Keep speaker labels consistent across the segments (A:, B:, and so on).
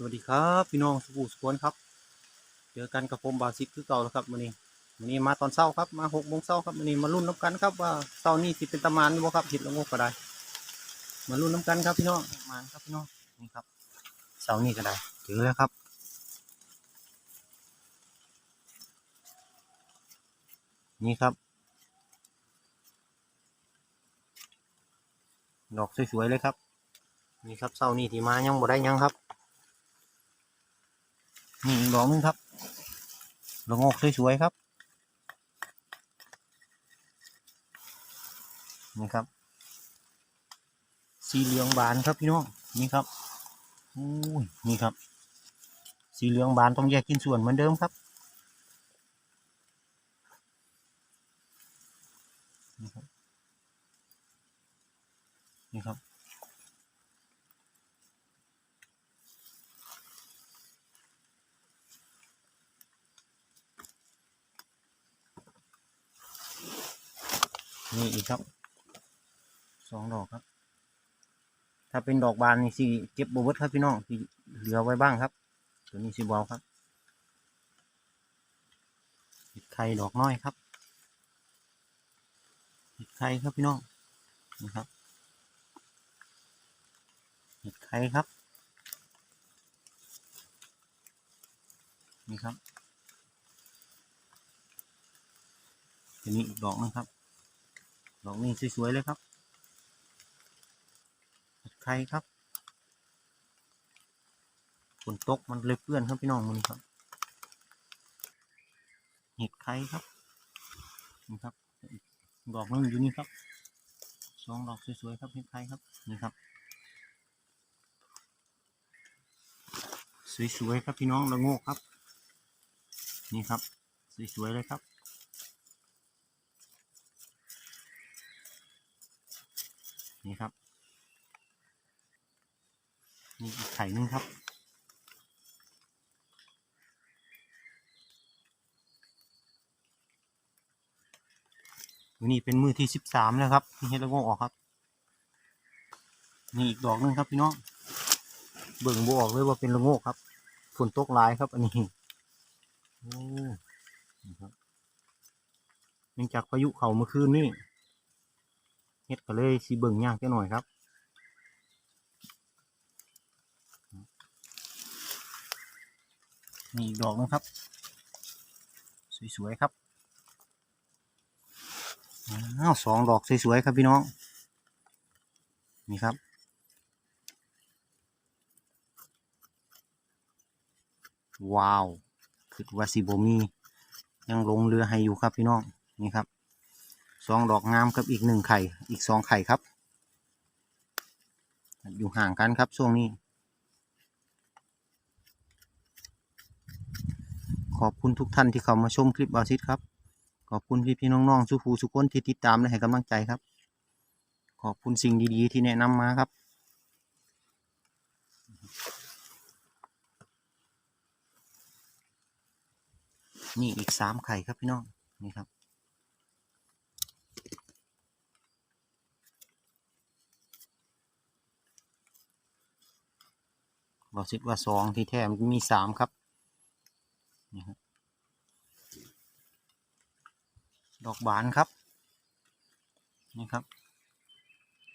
A: สวัสดีครับพี่น้องสุขุสุขวนครับเจอกันกับผมบาซิกคือเก่าแล้วครับวันนี้วันนี้มาตอนเช้าครับมาหกโมงเช้าครับวันนี้มาลุ้นน้ำกันครับว่าเช้านี้สิเป็นตะมานหรือบ่าครับผิดละงกก็ได้ มาลุ้นน้ำกันครับพี่น้องมาครับพี่น้องนี่ครับเช้านี้ก็ได้เจอแล้วครับนี่ครับ ดอกสวยๆเลยครับ นี่ครับเช้านี้ที่มายังบ่ได้ยังครับ นี่อีกดอกหนึงครับละโงกสวยๆครับ นี่ครับ สีเหลืองบานครับพี่น้อง นี่ครับอุ้ยนี่ครับ สีเหลืองบานต้องแยกกินส่วนเหมือนเดิมครับนี่ครับ นี่ครับนี่อีกครับสองดอกครับ ถ้าเป็นดอกบานนี่สิเก็บโบเบิร์ครับพี่น้องสิเหลือไว้บ้างครับ ตัวนี้สิบเอาครับเห็ดไข่ดอกน้อยครับเห็ดไข่ครับพี่น้องนี่ครับเห็ดไข่ครับนี่ครับตัวนี้อีกดอกนึงครับ ดอกนี้สวยๆเลยครับเห็ดไข่ครับฝนตกมันเลยเปื้อนครับพี่น้องมันครับ เห็ดไข่ครับนี่ครับดอกนึงอยู่นี่ครับสองดอกสวยๆครับเห็ดไข่ครับนี่ครับ สวยๆครับพี่น้องละโงกครับ นี่ครับ สวยๆเลยครับ นี่ครับ นี่อีกไข่นึงครับ นี่เป็นมือที่สิบสามแล้วครับที่เฮ็ดละโงกออกครับ นี่อีกดอกนึงครับพี่น้อง เบิ่งบออกเลยว่าเป็นละโงกครับ ฝนตกหลายครับอันนี้โอ้นี่ครับเนื่องจากพายุเข้าเมื่อคืนนี่ เฮ็ดก็เลยสีเบิ่งยากแค่หน่อยครับนี่ดอกนึงครับ สวยๆครับอ้าวสองดอกสวยๆครับพี่น้อง นี่ครับ ว้าว คือว่าสิบมี ยังลงเรือให้อยู่ครับพี่น้อง นี่ครับ สองดอกงามกับอีกหนึ่งไข่อีกสองไข่ครับ อยู่ห่างกันครับช่วงนี้ ขอบคุณทุกท่านที่เข้ามาชมคลิปบาซิสครับ ขอบคุณพี่พี่ๆน้องๆสุภูสุคนที่ติดตามและให้กำลังใจครับ ขอบคุณสิ่งดีๆที่แนะนำมาครับนี่อีกสามไข่ครับพี่น้องนี่ครับ บอกสิว่าสองที่แท้มันมีสามครับนี่ครับ ดอกบานครับนี่ครับ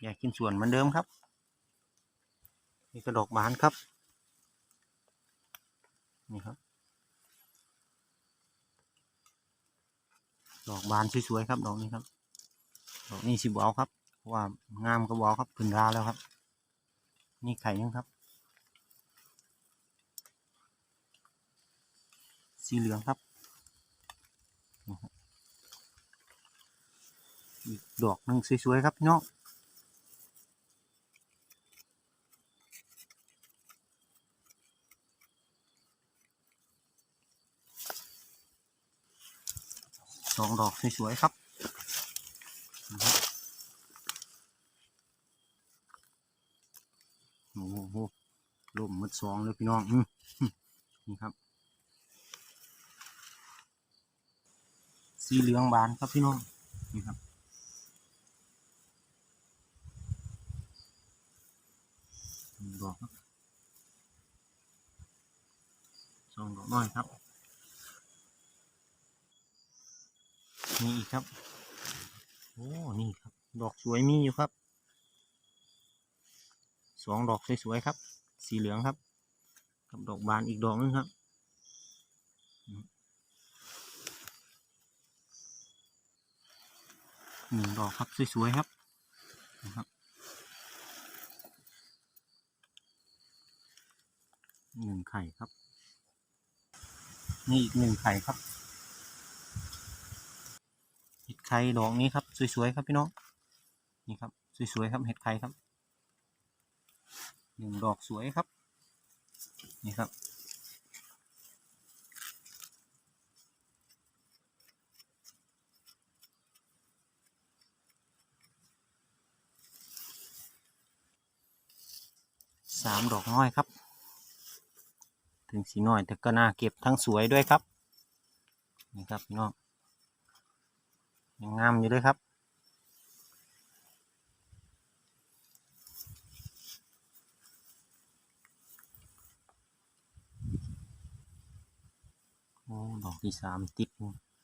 A: อยากกินส่วนเหมือนเดิมครับ นี่ก็ดอกบานครับ นี่ครับ ดอกบานสวยๆครับดอกนี้ครับดอกนี้สิบเอาครับเพราะว่างามก็บอาครับขึ้นราแล้วครับ นี่ไข่ยังครับ สีเหลืองครับอีกดอกหนึ่งสวยๆครับพี่น้องสองดอกสวยๆครับโอ้โหลมมัดสองเลยพี่น้องอืมนี่ครับ สีเหลืองบานครับพี่น้องนี่ครับดอกครับสองดอกน้อยครับนี่อีกครับโอ้นี่ครับ ดอกสวยมีอยู่ครับสองดอกสวยๆครับ สีเหลืองครับ กับดอกบานอีกดอกนึงครับ หนึ่งดอกครับสวยๆครับนะครับหนึ่งไข่ครับนี่อีกหนึ่งไข่ครับเห็ดไข่ดอกนี้ครับสวยๆครับพี่น้องนี่ครับสวยๆครับเห็ดไข่ครับหนึ่งดอกสวยครับนี่ครับ สามดอกน้อยครับ ถึงสีน้อยแต่ก็น่าเก็บทั้งสวยด้วยครับ นี่ครับพี่น้องยังงามอยู่ด้วยครับโอ้ดอกที่สามติด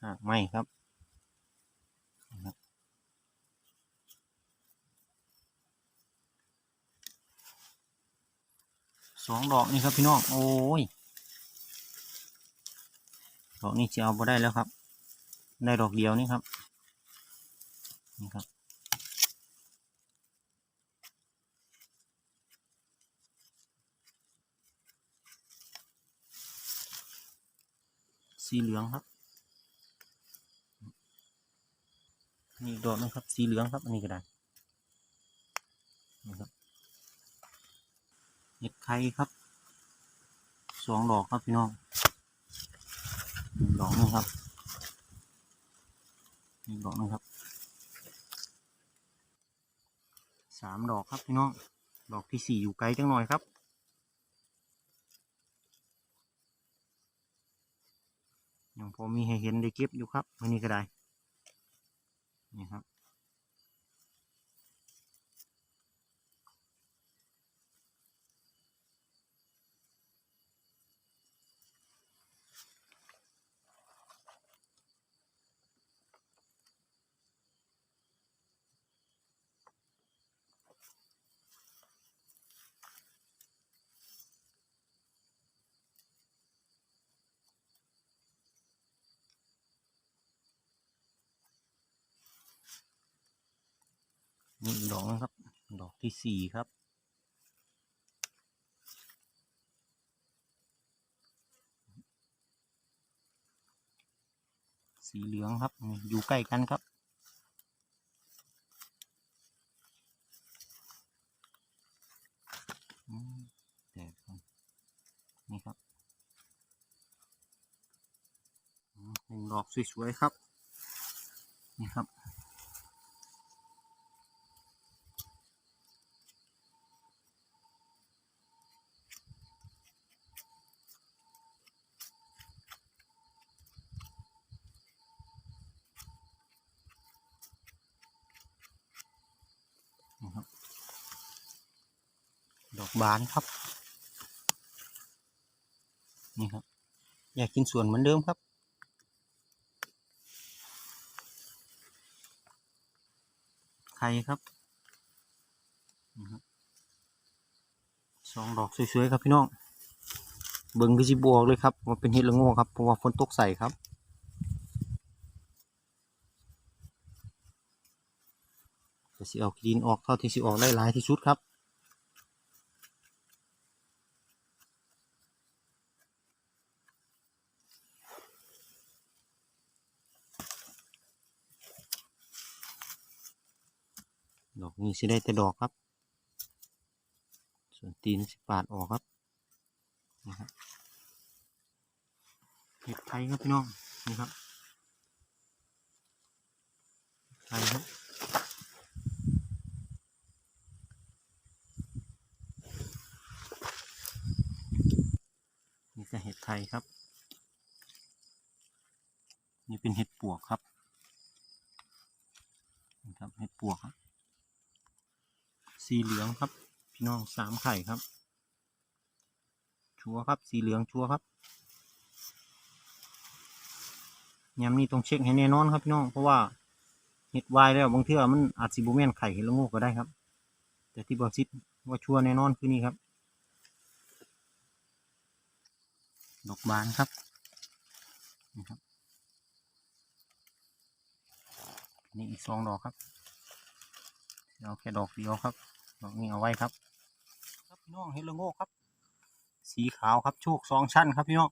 A: หากไม้ครับนะครับ สองดอกนี่ครับพี่น้องโอ้ยดอกนี้จะเอาไปได้แล้วครับ ได้ดอกเดียวนี่ครับนี่ครับสีเหลืองครับนี่ดอกนึงครับสีเหลืองครับอันนี้ก็ได้นี่ครับ เห็ดไข่ครับสองดอกครับพี่น้องหนึ่งดอกนึงครับหนึ่งดอกนึงครับสามดอกครับพี่น้องดอกที่สี่อยู่ไกลจังหน่อยครับยังพอมีให้เห็นได้เก็บอยู่ครับอันนี้ก็ได้นี่ครับ ดอกนะครับ ดอกที่สี่ครับ สีเหลืองครับ อยู่ใกล้กันครับแต่ก่อนนี่ครับหนึ่งดอกสวยๆครับ นี่ครับ ดอกบานครับ นี่ครับ อยากกินส่วนเหมือนเดิมครับ ไข่ครับนะครับสองดอกสวยๆครับพี่น้อง เบิ่งก็สิบวกเลยครับว่าเป็นเห็ดละโง่ครับเพราะว่าฝนตกใส่ครับก็สิเอาดินออกเท่าที่สิออกได้หลายที่สุดครับ ดอกนี้สิได้แต่ดอกครับ ส่วนตีนสิปาดออกครับนะครับเห็ดไทยครับพี่น้องนี่ครับไทยครับนี่ก็เห็ดไทยครับ นี่เป็นเห็ดปวกครับนี่ครับเห็ดปวกครับ สีเหลืองครับ พี่น้องสามไข่ครับ ชัวร์ครับ สีเหลืองชัวร์ครับยามนี้ต้องเช็คให้แน่นอนครับพี่น้อง เพราะว่าเห็ดวายแล้วบางเทื่อมันอาจสิบุแมนไข่เห็ดละโงกก็ได้ครับ แต่ที่บอซิดว่าชัวร์แน่นอนคือนี่ครับ ดอกบานครับนี่ครับนี่อีกสองดอกครับ เอาแค่ดอกเดียวครับ ดอกนี้เอาไว้ครับ ครับพี่น้องเห็ดละโงกครับ สีขาวครับโชคสองชั้นครับพี่น้อง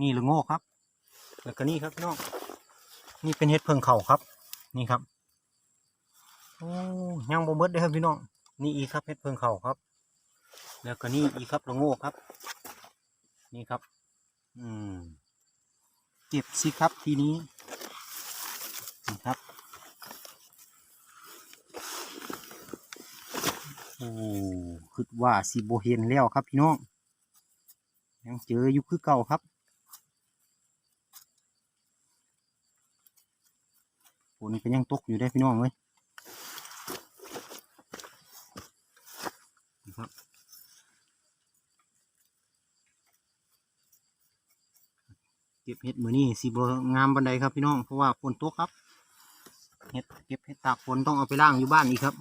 A: นี่ละโงกครับ แล้วก็นี่ครับพี่น้องนี่เป็นเห็ดเพิงเข่าครับ นี่ครับโอ้ยังบ่เบิดเลยครับพี่น้องนี่อีครับเห็ดเพิงเข่าครับ แล้วก็นี่อีครับละโงกครับ นี่ครับ อืมเก็บสิครับทีนี้นี่ครับ โอ้คิดว่าสิโบเห็นแล้วครับพี่น้อง ยังเจออยู่คือเก่าครับฝนก็ยังตกอยู่ได้พี่น้องเลยครับเก็บเห็ดมือนี่สีบงามบันไดครับพี่น้องเพราะว่าฝนตกครับเห็ดเก็บเห็ดตากฝนต้องเอาไปล่างอยู่บ้านอีกครับ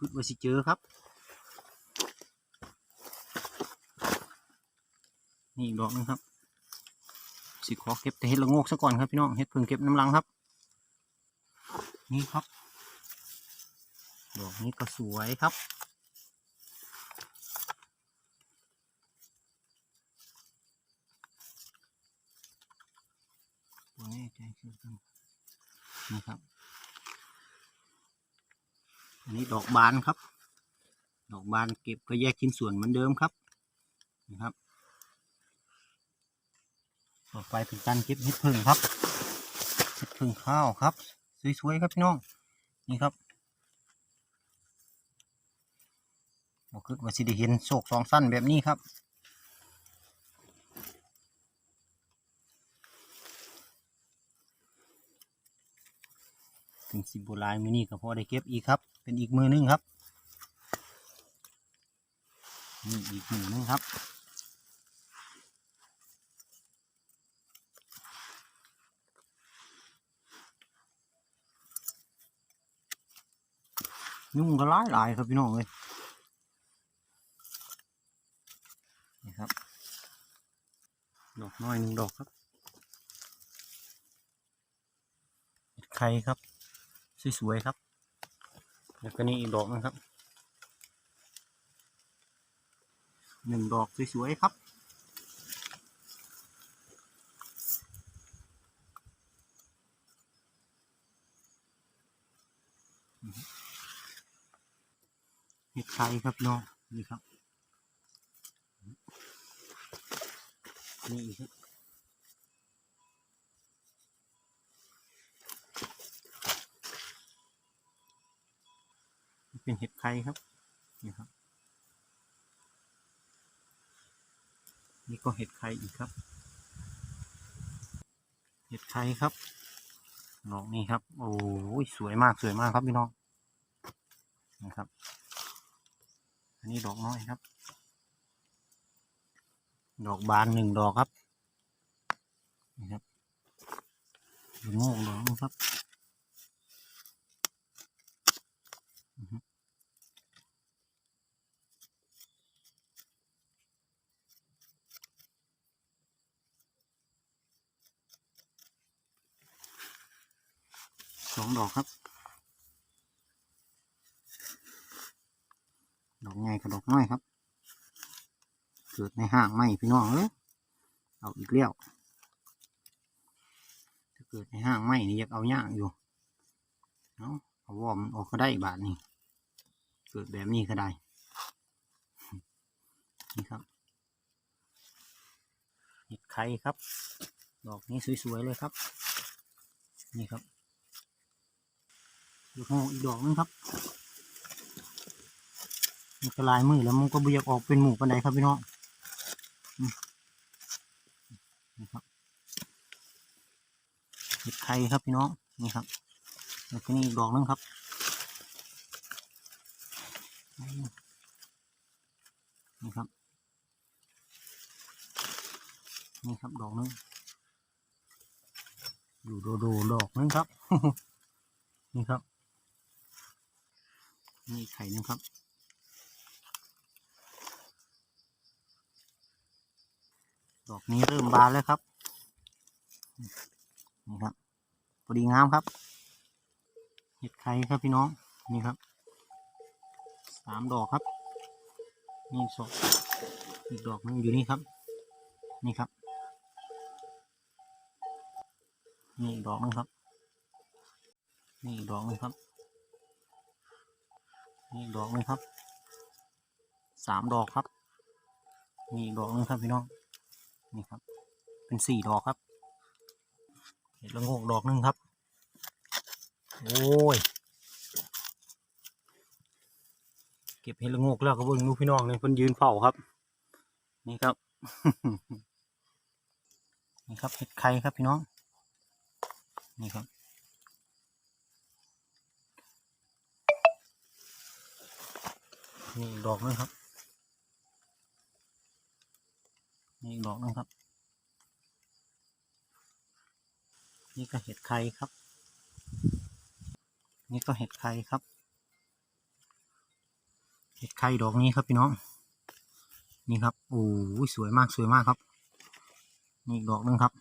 A: คิดว่าสิเจอครับ นี่อีกดอกนึงครับ สิขอเก็บแต่เห็ดละงกซะก่อนครับพี่น้องเห็ดเพิ่งเก็บน้ำลังครับ นี่ครับ ดอกนี้ก็สวยครับตัวนี้ใจคือกันนี่ครับ อันนี้ดอกบานครับ ดอกบานเก็บก็แยกชิ้นส่วนเหมือนเดิมครับนะครับต่อไปเป็นการเก็บเห็ดพึ่งครับเห็ดพึ่งข้าวครับ สวยๆครับพี่น้องนี่ครับบอกคือว่าสิได้เห็นโศกสองสั้นแบบนี้ครับถึงสิบโบราณมือนี้ก็พอได้เก็บอีกครับ เป็นอีกมือหนึงครับนี่อีกมือหนึงครับยุ่งก็หลายหลายครับพี่น้องเลยนี่ครับ ดอกน้อยหนึ่งดอกครับไข่ครับ สวยๆครับ แล้วก็นี่อีกดอกนึงครับ หนึ่งดอกสวยๆครับ เห็ดไข่ครับน้องนี่ครับ นี่อีกครับ เป็นเห็ดไข่ครับนี่ครับ นี่ก็เห็ดไข่อีกครับ เห็ดไข่ครับดอกนี้ครับ โอ้ยสวยมากสวยมากครับพี่น้องนะครับ อันนี้ดอกน้อยครับ ดอกบานหนึ่งดอกครับนี่ครับดอกโง่ดอกนึงครับ องดอกครับ ดอกใหญ่กับดอกน้อยครับ เกิดในห้างไม่พี่น้องเอ้ยเอาอีกแล้วถ้าเกิดในห้างไม่นี่อยากเอาย่างอยู่เนาะเอาวอมออกก็ได้บาทนี่เกิดแบบนี้ก็ได้ นี่ครับเห็ดไข่ครับ ดอกนี้สวยๆเลยครับ นี่ครับ ดอกโง่อีกดอกนึงครับมันก็ลายมือแล้วมันก็เบียกออกเป็นหมูปันไดครับพี่น้องนี่ครับเห็ดไข่ครับพี่น้องนี่ครับแล้วก็นี่อีกดอกนึงครับนี่ครับนี่ครับดอกนึงอยู่โดโดดอกนึงครับ นี่ครับ นี่ไข่หนึงครับดอกนี้เริ่มบานแล้วครับ นี่ครับพอดีงามครับ เห็ดไข่ครับพี่น้อง นี่ครับ สามดอกครับ นี่สองอีกดอกหนึงอยู่นี่ครับ นี่ครับ นี่อีกดอกหนึงครับ นี่อีกดอกหนึงครับ นี่ดอกหนึงครับ สามดอกครับ นี่ดอกหนึงครับพี่น้อง นี่ครับ เป็นสี่ดอกครับ เห็ดละงกดอกหนึงครับ โอ้ย เก็บเห็ดละงกแล้วก็เบิ่งลูกพี่น้องเลยเพิ่นยืนเฝ้าครับ นี่ครับ นี่ครับเห็ดไข่ครับพี่น้อง นี่ครับ นี่อีกดอกนึงครับนี่อีกดอกนึงครับ นี่ก็เห็ดไข่ครับ นี่ก็เห็ดไข่ครับ เห็ดไข่ดอกนี้ครับพี่น้อง นี่ครับ โอ้ยสวยมากสวยมากครับ นี่อีกดอกนึงครับ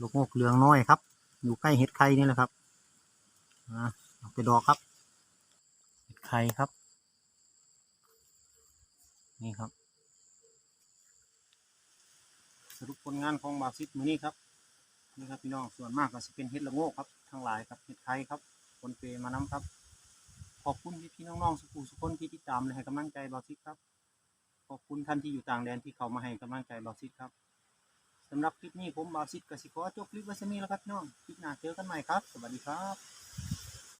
A: ลูกโมกเหลืองน้อยครับ อยู่ใกล้เห็ดไข่นี่แหละครับอ่าไปดอกครับ ไข่ครับ นี่ครับ สรุปผลงานของบาซิตมือนี้ครับนี่ครับพี่น้องส่วนมากก็จะเป็นเห็ดละโงกครับทั้งหลายครับเห็ดไข่ครับคนเปมาน้ำครับ ขอบคุณพี่พี่ๆน้องๆสุขุสุคนที่ติดตามและให้กำลังใจบาซิตครับ ขอบคุณท่านที่อยู่ต่างแดนที่เขามาให้กำลังใจบาซิตครับสำหรับคลิปนี้ผมบาซิตกสิขอจบคลิปไว้สมีแล้วครับพี่น้องคลิปหน้าเจอกันใหม่ครับ สวัสดีครับ